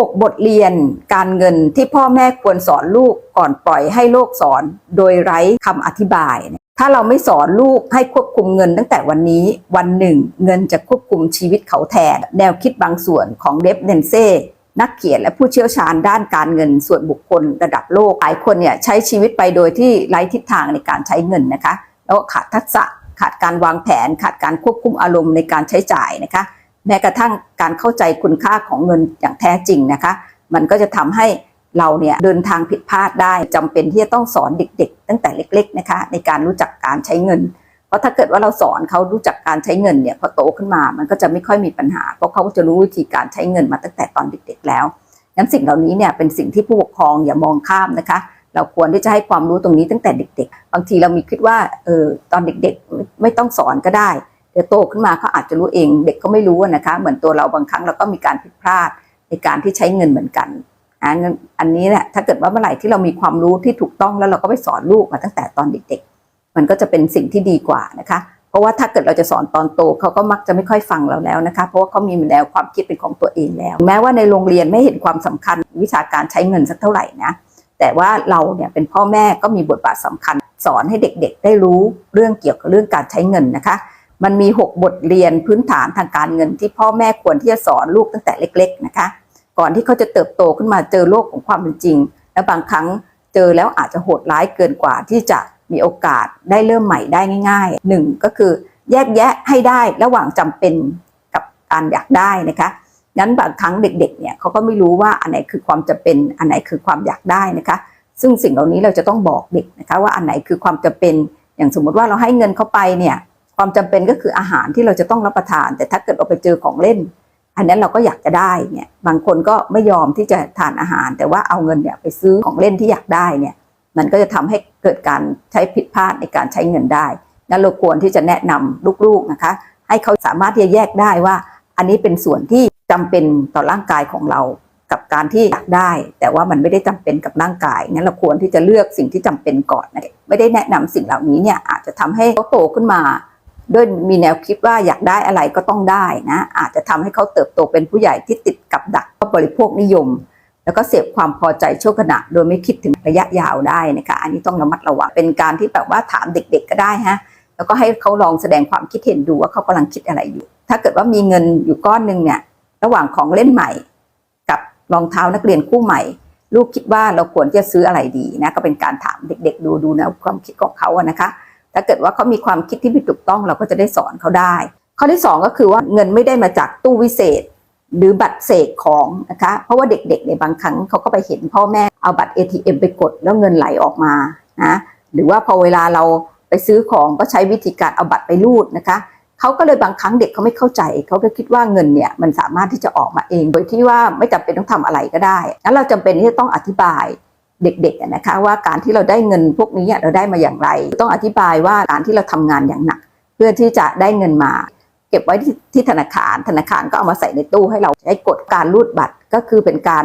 6 บทเรียนการเงินที่พ่อแม่ควรสอนลูกก่อนปล่อยให้โลกสอน โดยไร้คำอธิบาย ถ้าเราไม่สอนลูกให้ควบคุมเงินตั้งแต่วันนี้วันหนึ่ง เงินจะควบคุมชีวิตเขาแทน แนวคิดบางส่วนของเดฟเนนเซ่นักเขียนและผู้เชี่ยวชาญด้านการเงินส่วนบุคคลระดับโลกหลายคนเนี่ยใช้ชีวิตไปโดยที่ไร้ทิศทางในการใช้เงินนะคะ แล้วขาดทักษะขาดการวางแผน ขาดการควบคุมอารมณ์ในการใช้จ่ายนะคะ แม้กระทั่งการเข้าใจคุณค่าของเงินอย่างแท้จริงนะคะ มันก็จะทำให้เราเนี่ยเดินทางผิดพลาดได้จำเป็นที่จะต้องสอนเด็ก ๆ ตั้งแต่เล็ก ๆนะคะ ในการรู้จักการใช้เงิน เพราะถ้าเกิดว่าเราสอนเขารู้จักการใช้เงินเนี่ยพอโตขึ้นมามันก็จะไม่ค่อยมีปัญหา เพราะเขาก็จะรู้วิธีการใช้เงินมาตั้งแต่ตอนเด็ก ๆ แล้วงั้นสิ่งเหล่านี้เนี่ยเป็นสิ่งที่ผู้ปกครองอย่ามองข้ามนะคะ เราควรที่จะให้ความรู้ตรงนี้ตั้งแต่เด็ก ๆ บางทีเรามีคิดว่าเออตอนเด็กๆ ไม่ต้องสอนก็ได้ เดี๋ยวโตขึ้นมาเขาอาจจะรู้เอง เด็กก็ไม่รู้นะคะ เหมือนตัวเราบางครั้งเราก็มีการผิดพลาดในการที่ใช้เงินเหมือนกันอันอันนี้เนี่ยถ้าเกิดว่าเมื่อไหร่ที่เรามีความรู้ที่ถูกต้องแล้วเราก็ไปสอนลูกมาตั้งแต่ตอนเด็กๆ มันก็จะเป็นสิ่งที่ดีกว่านะคะ เพราะว่าถ้าเกิดเราจะสอนตอนโตเขาก็มักจะไม่ค่อยฟังเราแล้วนะคะ เพราะว่าเขามีแนวความคิดเป็นของตัวเองแล้ว แม้ว่าในโรงเรียนไม่เห็นความสำคัญวิชาการใช้เงินสักเท่าไหร่นะแต่ว่าเราเนี่ยเป็นพ่อแม่ก็มีบทบาทสำคัญ สอนให้เด็กๆ ได้รู้เรื่องเกี่ยวกับเรื่องการใช้เงินนะคะ มันมี 6 บทเรียนพื้นฐานทางการเงินที่พ่อแม่ควรที่จะสอนลูกตั้งแต่เล็ก ๆ นะคะ ก่อนที่เขาจะเติบโตขึ้นมาเจอโลกของความเป็นจริง และบางครั้งเจอแล้วอาจจะโหดร้ายเกินกว่าที่จะมีโอกาสได้เริ่มใหม่ได้ง่ายๆหนึ่งก็คือแยกแยะให้ได้ระหว่างจำเป็นกับการอยากได้นะคะงั้นบางครั้งเด็กๆเนี่ยเขาก็ไม่รู้ว่าอันไหนคือความจำเป็นอันไหนคือความอยากได้นะคะ ซึ่งสิ่งเหล่านี้เราจะต้องบอกเด็กนะคะว่าอันไหนคือความจำเป็นอย่างสมมติว่าเราให้เงินเขาไปเนี่ย ความจำเป็นก็คืออาหารที่เราจะต้องรับประทาน แต่ถ้าเกิดเราไปเจอของเล่น อันนั้นเราก็อยากจะได้เนี่ยบางคนก็ไม่ยอมที่จะทานอาหาร แต่ว่าเอาเงินเนี่ยไปซื้อของเล่นที่อยากได้เนี่ยมันก็จะทำให้เกิดการใช้ผิดพลาดในการใช้เงินได้งั้นเราควรที่จะแนะนำลูกๆนะคะ ให้เขาสามารถที่จะแยกได้ว่า อันนี้เป็นส่วนที่จำเป็นต่อร่างกายของเรากับการที่อยากได้ แต่ว่ามันไม่ได้จำเป็นกับร่างกายงั้นเราควรที่จะเลือกสิ่งที่จำเป็นก่อนนะไม่ได้แนะนำสิ่งเหล่านี้เนี่ยอาจจะทำให้เขาโตขึ้นมา ด้วยมีแนวคิดว่าอยากได้อะไรก็ต้องได้นะ อาจจะทำให้เขาเติบโตเป็นผู้ใหญ่ที่ติดกับดักบริโภคนิยม แล้วก็เสพความพอใจชั่วขณะ โดยไม่คิดถึงระยะยาวได้นะคะ อันนี้ต้องระมัดระวังเป็นการที่แบบว่าถามเด็ก ๆ ก็ได้ฮะแล้วก็ให้เขาลองแสดงความคิดเห็นดูว่าเขากำลังคิดอะไรอยู่ ถ้าเกิดว่ามีเงินอยู่ก้อนหนึ่งเนี่ยระหว่างของเล่นใหม่ กับรองเท้านักเรียนคู่ใหม่ ลูกคิดว่าเราควรจะซื้ออะไรดีนะก็เป็นการถามเด็ก ๆ ดูดูนะความคิดของเขาอะนะคะ ถ้าเกิดว่าเขามีความคิดที่ไม่ถูกต้องเราก็จะได้สอนเขาได้ ข้อที่สองก็คือว่าเงินไม่ได้มาจากตู้วิเศษ หรือบัตรเสกของนะคะเพราะว่าเด็กๆในบางครั้งเขาก็ไปเห็นพ่อแม่เอาบัตร ATM ไปกดแล้วเงินไหลออกมานะหรือว่าพอเวลาเราไปซื้อของก็ใช้วิธีการเอาบัตรไปรูดนะคะเขาก็เลยบางครั้งเด็กเขาไม่เข้าใจเขาก็คิดว่าเงินเนี่ยมันสามารถที่จะออกมาเอง โดยที่ว่าไม่จำเป็นต้องทำอะไรก็ได้ งั้นเราจำเป็นที่จะต้องอธิบาย เด็กๆนะคะว่าการที่เราได้เงินพวกนี้เราได้มาอย่างไร ต้องอธิบายว่าการที่เราทำงานอย่างหนัก เพื่อที่จะได้เงินมา เก็บไว้ที่ที่ธนาคารธนาคารก็เอามาใส่ในตู้ให้เราใช้กดการรูดบัตรก็คือเป็นการ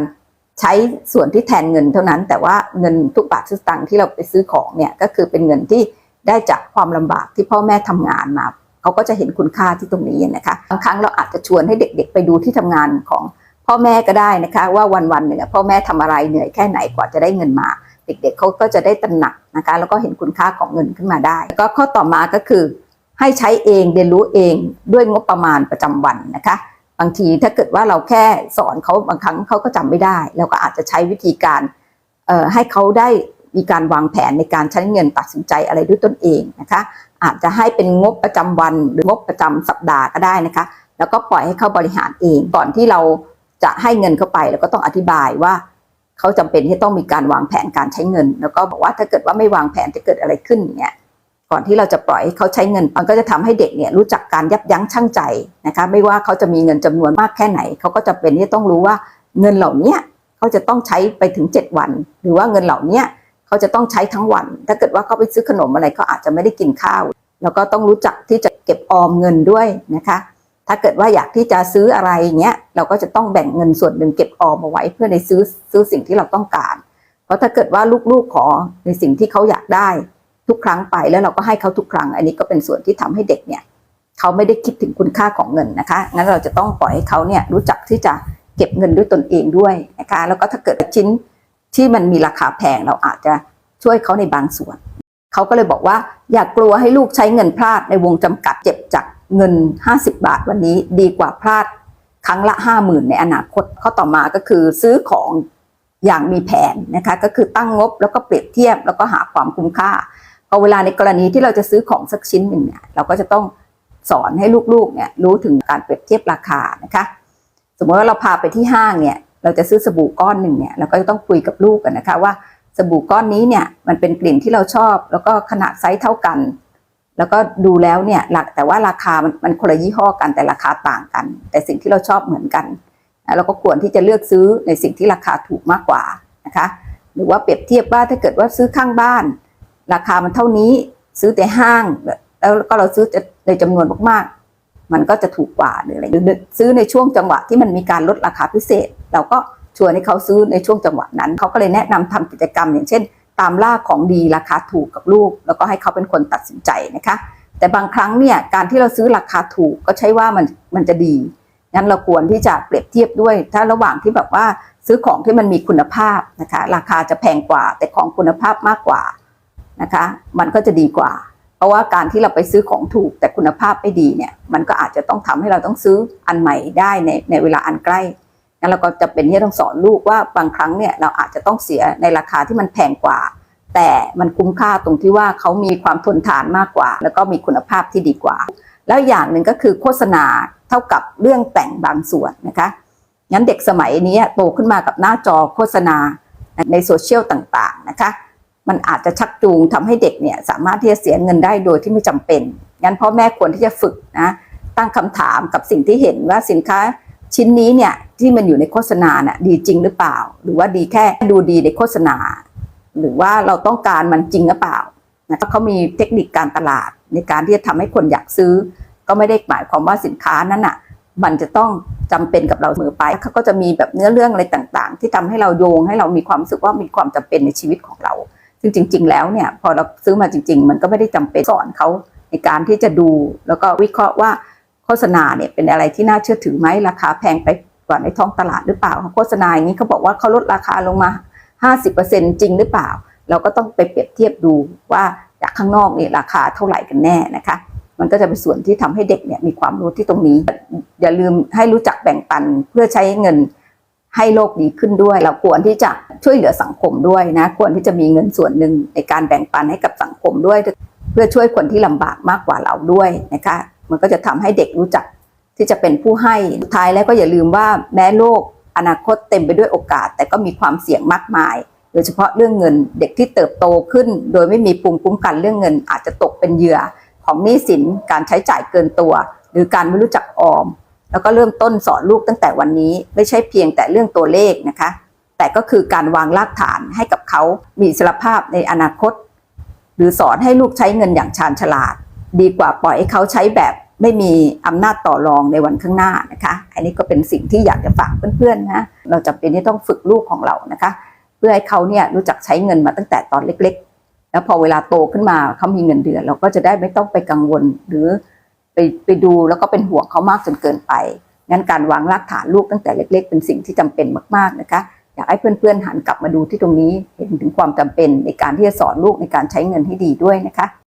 ใช้ส่วนที่แทนเงินเท่านั้น แต่ว่าเงินทุกบาททุกสตางค์ที่เราไปซื้อของเนี่ยก็คือเป็นเงินที่ได้จากความลำบากที่พ่อแม่ทำงานมาเขาก็จะเห็นคุณค่าที่ตรงนี้นะคะบางครั้งเราอาจจะชวนให้เด็ก ๆ ไปดูที่ทำงานของ พ่อแม่ก็ได้นะคะ ว่าวันๆหนึ่งพ่อแม่ทำอะไรเหนื่อยแค่ไหนกว่าจะได้เงินมา เด็กๆเขาก็จะได้ตระหนักนะคะ แล้วก็เห็นคุณค่าของเงินขึ้นมาได้แล้วก็ข้อต่อมาก็คือ ให้ใช้เองเรียนรู้เองด้วยงบประมาณประจำวันนะคะบางทีถ้าเกิดว่าเราแค่สอนเขาบางครั้งเขาก็จำไม่ได้เราก็อาจจะใช้วิธีการให้เขาได้มีการวางแผนในการใช้เงินตัดสินใจอะไรด้วยตนเองนะคะ อาจจะให้เป็นงบประจำวันหรืองบประจำสัปดาห์ก็ได้นะคะ แล้วก็ปล่อยให้เขาบริหารเองก่อนที่เรา จะให้เงินเข้าไปเราก็ต้องอธิบายว่าเขาจำเป็นที่ต้องมีการวางแผนการใช้เงิน แล้วก็บอกว่าถ้าเกิดว่าไม่วางแผนจะเกิดอะไรขึ้นอย่างเงี้ยก่อนที่เราจะปล่อยให้เขาใช้เงิน มันก็จะทำให้เด็กเนี่ยรู้จักการยับยั้งชั่งใจนะคะไม่ว่าเขาจะมีเงินจำนวนมากแค่ไหน เขาก็จะเป็นที่ต้องรู้ว่าเงินเหล่านี้เขาจะต้องใช้ไปถึง 7 วัน หรือว่าเงินเหล่านี้เขาจะต้องใช้ทั้งวัน ถ้าเกิดว่าเขาไปซื้อขนมอะไรเขาอาจจะไม่ได้กินข้าว แล้วก็ต้องรู้จักที่จะเก็บออมเงินด้วยนะคะ ถ้าเกิดว่าอยากที่จะซื้ออะไรเงี้ยเราก็จะต้องแบ่งเงินส่วนหนึ่งเก็บออมเอาไว้ เพื่อในซื้อซื้อสิ่งที่เราต้องการ เพราะถ้าเกิดว่าลูกๆขอในสิ่งที่เขาอยากได้ทุกครั้งไปแล้วเราก็ให้เขาทุกครั้ง อันนี้ก็เป็นส่วนที่ทำให้เด็กเนี่ยเขาไม่ได้คิดถึงคุณค่าของเงินนะคะ งั้นเราจะต้องปล่อยให้เขาเนี่ยรู้จักที่จะเก็บเงินด้วยตนเองด้วยนะคะ แล้วก็ถ้าเกิดชิ้นที่มันมีราคาแพงเราอาจจะช่วยเขาในบางส่วน เขาก็เลยบอกว่าอย่ากกลัวให้ลูกใช้เงินพลาดในวงจำกัดเจ็บจาก เงิน 50 บาทวันนี้ดีกว่าพลาดครั้งละ 50,000 ในอนาคตข้อต่อมาก็คือซื้อของอย่างมีแผนนะคะก็คือตั้งงบแล้วก็เปรียบเทียบแล้วก็หาความคุ้มค่าพอเวลาในกรณีที่เราจะซื้อของสักชิ้นหนึ่งเนี่ยเราก็จะต้องสอนให้ลูกๆเนี่ยรู้ถึงการเปรียบเทียบราคานะคะ สมมติว่าเราพาไปที่ห้างเนี่ยเราจะซื้อสบู่ก้อนหนึ่งเนี่ยเราก็จะต้องคุยกับลูกกันนะคะว่าสบู่ก้อนนี้เนี่ยมันเป็นกลิ่นที่เราชอบ แล้วก็ขนาดไซส์เท่ากัน แล้วก็ดูแล้วเนี่ยหลักแต่ว่าราคามันมันคนละยี่ห้อกันแต่ราคาต่างกัน แต่สิ่งที่เราชอบเหมือนกันนะเราก็ควรที่จะเลือกซื้อในสิ่งที่ราคาถูกมากกว่านะคะหรือว่าเปรียบเทียบว่าถ้าเกิดว่าซื้อข้างบ้าน ราคามันเท่านี้ซื้อแต่ห้าง แล้วก็เราซื้อในจำนวนมากๆ มันก็จะถูกกว่าหรืออะไรหรือซื้อในช่วงจังหวะที่มันมีการลดราคาพิเศษ เราก็ชวนให้เขาซื้อในช่วงจังหวะนั้นเขาก็เลยแนะนำทำกิจกรรม อย่างเช่น ตามล่าของดีราคาถูกกับลูก แล้วก็ให้เขาเป็นคนตัดสินใจนะคะ แต่บางครั้งเนี่ยการที่เราซื้อราคาถูกก็ใช่ว่ามันมันจะดีงั้นเราควรที่จะเปรียบเทียบด้วย ถ้าระหว่างที่แบบว่าซื้อของที่มันมีคุณภาพนะคะ ราคาจะแพงกว่า แต่ของคุณภาพมากกว่านะคะ มันก็จะดีกว่า เพราะว่าการที่เราไปซื้อของถูกแต่คุณภาพไม่ดีเนี่ย มันก็อาจจะต้องทำให้เราต้องซื้ออันใหม่ได้ในในเวลาอันใกล้ งั้นเราก็จะเป็นที่ต้องสอนลูกว่าบางครั้งเนี่ยเราอาจจะต้องเสียในราคาที่มันแพงกว่า แต่มันคุ้มค่าตรงที่ว่าเขามีความทนทานมากกว่า แล้วก็มีคุณภาพที่ดีกว่า แล้วอย่างหนึ่งก็คือโฆษณาเท่ากับเรื่องแต่งบางส่วนนะคะงั้นเด็กสมัยนี้โตขึ้นมากับหน้าจอโฆษณาในโซเชียลต่างๆนะคะมันอาจจะชักจูงทำให้เด็กเนี่ยสามารถที่จะเสียเงินได้โดยที่ไม่จำเป็น งั้นพ่อแม่ควรที่จะฝึกนะตั้งคำถามกับสิ่งที่เห็นว่าสินค้าชิ้นนี้เนี่ย ที่มันอยู่ในโฆษณาน่ะดีจริงหรือเปล่า หรือว่าดีแค่ดูดีในโฆษณา หรือว่าเราต้องการมันจริงหรือเปล่านะเขามีเทคนิคการตลาดในการที่จะทำให้คนอยากซื้อ ก็ไม่ได้หมายความว่าสินค้านั้นน่ะ มันจะต้องจำเป็นกับเราเสมอไปเขาก็จะมีแบบเนื้อเรื่องอะไรต่างๆ ที่ทำให้เราโยงให้เรามีความรู้สึกว่ามีความจำเป็นในชีวิตของเรา ซึ่งจริง ๆ แล้วเนี่ยพอเราซื้อมาจริง ๆ มันก็ไม่ได้จำเป็นสอนเขาในการที่จะดู แล้วก็วิเคราะห์ว่าโฆษณาเนี่ยเป็นอะไรที่น่าเชื่อถือไหมราคาแพงไป กว่าในท้องตลาดหรือเปล่าโฆษณาอย่างนี้เขาบอกว่าเขาลดราคาลงมา 50%จริงหรือเปล่า เราก็ต้องไปเปรียบเทียบดูว่าจากข้างนอกนี่ราคาเท่าไหร่กันแน่นะคะ มันก็จะเป็นส่วนที่ทำให้เด็กเนี่ยมีความรู้ที่ตรงนี้ อย่าลืมให้รู้จักแบ่งปันเพื่อใช้เงินให้โลกดีขึ้นด้วย เราควรที่จะช่วยเหลือสังคมด้วยนะ ควรที่จะมีเงินส่วนหนึ่งในการแบ่งปันให้กับสังคมด้วย เพื่อช่วยคนที่ลำบากมากกว่าเราด้วยนะคะ มันก็จะทำให้เด็กรู้จัก ที่จะเป็นผู้ให้สุดท้ายแล้วก็อย่าลืมว่าแม้โลกอนาคตเต็มไปด้วยโอกาส แต่ก็มีความเสี่ยงมากมาย โดยเฉพาะเรื่องเงินเด็กที่เติบโตขึ้น โดยไม่มีภูมิคุ้มกันเรื่องเงิน อาจจะตกเป็นเหยื่อของหนี้สินการใช้จ่ายเกินตัว หรือการไม่รู้จักออม แล้วก็เริ่มต้นสอนลูกตั้งแต่วันนี้ ไม่ใช่เพียงแต่เรื่องตัวเลขนะคะ แต่ก็คือการวางรากฐานให้กับเขามีสรภาพในอนาคต หรือสอนให้ลูกใช้เงินอย่างชาญฉลาด ดีกว่าปล่อยให้เขาใช้แบบ ไม่มีอำนาจต่อรองในวันข้างหน้านะคะ อันนี้ก็เป็นสิ่งที่อยากจะฝากเพื่อนๆนะเราจำเป็นที่ต้องฝึกลูกของเรานะคะ เพื่อให้เขาเนี่ยรู้จักใช้เงินมาตั้งแต่ตอนเล็ก ๆ แล้วพอเวลาโตขึ้นมาเขามีเงินเดือน เราก็จะได้ไม่ต้องไปกังวลหรือไปไปดูแล้วก็เป็นห่วงเขามากจนเกินไปงั้นการวางรากฐานลูกตั้งแต่เล็ก ๆ เป็นสิ่งที่จำเป็นมากๆนะคะ อยากให้เพื่อนๆหันกลับมาดูที่ตรงนี้เห็นถึงความจำเป็นในการที่จะสอนลูกในการใช้เงินให้ดีด้วยนะคะ